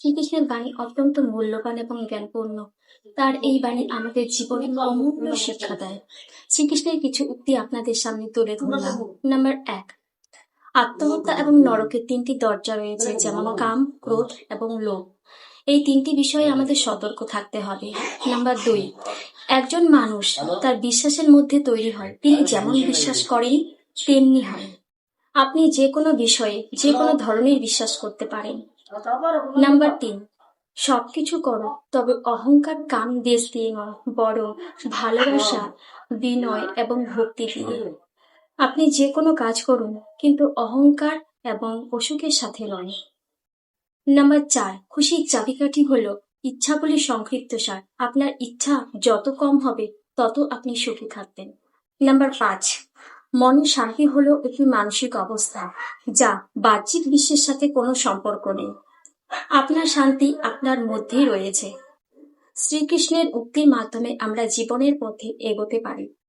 শ্রীকৃষ্ণের বাণী অত্যন্ত মূল্যবান এবং জ্ঞানপূর্ণ। তার এই বাণী আমাদের জীবনে অমূল্য শিক্ষা দেয়। শ্রীকৃষ্ণের কিছু উক্তি আপনাদের সামনে তুলে ধরলাম। নাম্বার এক, আত্মহত্যা এবং নরকের তিনটি দরজা রয়েছে, যেমন কাম, ক্রোধ এবং লোভ। এই তিনটি বিষয়ে আমাদের সতর্ক থাকতে হবে। নাম্বার দুই, একজন মানুষ তার বিশ্বাসের মধ্যে তৈরি হয়। তিনি যেমন বিশ্বাস করেন, তেমনি হয়। আপনি যে কোনো বিষয়ে, যে কোনো ধরনের বিশ্বাস করতে পারেন। নাম্বার তিন, সবকিছু করো, তবে অহংকার কাম দেশ দিয়ে নয় বড় ভালোবাসা, বিনয় এবং ভক্তি দিয়ে। আপনি যে কোনো কাজ করুন, কিন্তু অহংকার এবং অসুখের সাথে নয় নাম্বার চার, খুশির চাবিকাঠি হলো ইচ্ছাগুলি সংক্ষিপ্ত সার। আপনার ইচ্ছা যত কম হবে, তত আপনি সুখী থাকবেন। নাম্বার পাঁচ মনের শান্তি হলো একটি মানসিক অবস্থা, যা বাহ্যিক বিশ্বের সাথে কোনো সম্পর্ক নেই। আপনার শান্তি আপনার মধ্যেই রয়েছে। শ্রীকৃষ্ণের উক্তির মাধ্যমে আমরা জীবনের পথে এগোতে পারি।